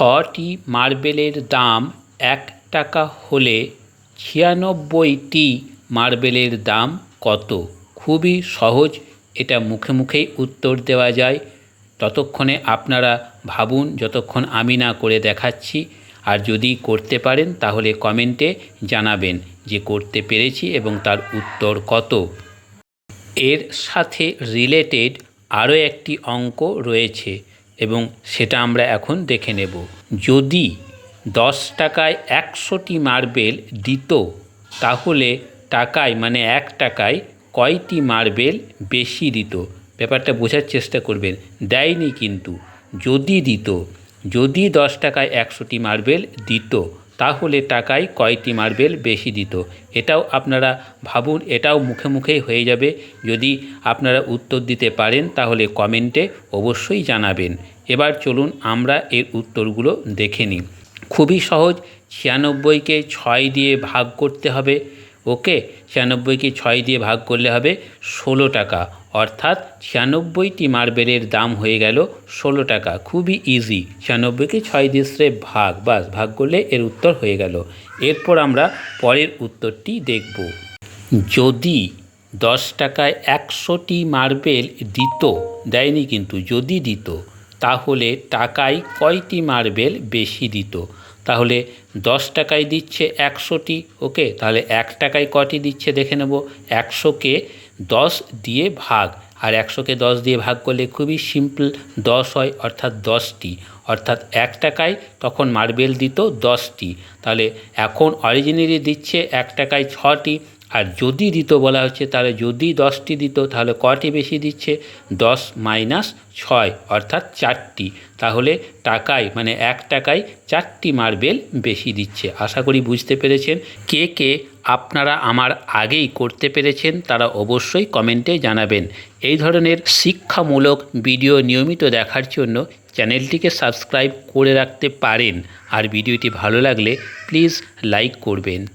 ছটি মার্বেলের দাম এক টাকা হলে ছিয়ানব্বইটি মার্বেলের দাম কত? খুবই সহজ। এটা মুখে মুখেই উত্তর দেওয়া যায়। ততক্ষণে আপনারা ভাবুন, যতক্ষণ আমি না করে দেখাচ্ছি। আর যদি করতে পারেন, তাহলে কমেন্টে জানাবেন যে করতে পেরেছি এবং তার উত্তর কত। এর সাথে রিলেটেড আরও একটি অঙ্ক রয়েছে। এবং সেটা আমরা এখন দেখে নেব। যদি দশ টাকায় একশোটি মার্বেল দিত, তাহলে টাকায় মানে এক টাকায় কয়টি মার্বেল বেশি দিত? ব্যাপারটা বোঝার চেষ্টা করবেন। দেয়নি কিন্তু। যদি দিত, যদি দশ টাকায় একশোটি মার্বেল দিত তাহলে টাকায় কয়টি মার্বেল বেশি দিত? এটাও আপনারা ভাবুন, এটাও মুখে মুখেই হয়ে যাবে। যদি আপনারা উত্তর দিতে পারেন, তাহলে কমেন্টে অবশ্যই জানাবেন। এবার চলুন আমরা এর উত্তরগুলো দেখে নিই। খুবই সহজ, ছিয়ানব্বইকে ছয় দিয়ে ভাগ করতে হবে। ওকে ছিয়ানব্বইকে ছয় দিয়ে ভাগ করলে হবে ষোলো টাকা। অর্থাৎ ছিয়ানব্বইটি মার্বেলের দাম হয়ে গেল ষোলো টাকা। খুবই ইজি ছিয়ানব্বইকে ছয় দিয়ে সে ভাগ, বাস, ভাগ করলে এর উত্তর হয়ে গেল। এরপর আমরা পরের উত্তরটি দেখব। যদি দশ টাকায় একশোটি মার্বেল দিত, দেয়নি কিন্তু, যদি দিত তাহলে টাকায় কয়টি মার্বেল বেশি দিত? তাহলে দশ টাকায় দিচ্ছে একশোটি, ওকে? তাহলে এক টাকায় কটি দিচ্ছে দেখে নেব। একশোকে দশ দিয়ে ভাগ। আর একশোকে দশ দিয়ে ভাগ করলে খুবই সিম্পল দশ হয়, অর্থাৎ দশটি। অর্থাৎ এক টাকায় তখন মার্বেল দিত দশটি। তাহলে এখন অরিজিনালি দিচ্ছে এক টাকায় ছটি আর যদি দিত বলা হচ্ছে, তাহলে যদি দশটি দিত, তাহলে কটি বেশি দিচ্ছে? দশ মাইনাস ছয়, অর্থাৎ চারটি। তাহলে টাকায় মানে এক টাকায় চারটি মার্বেল বেশি দিচ্ছে। আশা করি বুঝতে পেরেছেন। কে কে আপনারা আমার আগেই করতে পেরেছেন, তারা অবশ্যই কমেন্টে জানাবেন। এই ধরনের শিক্ষামূলক ভিডিও নিয়মিত দেখার জন্য চ্যানেলটিকে সাবস্ক্রাইব করে রাখতে পারেন। আর ভিডিওটি ভালো লাগলে প্লিজ লাইক করবেন।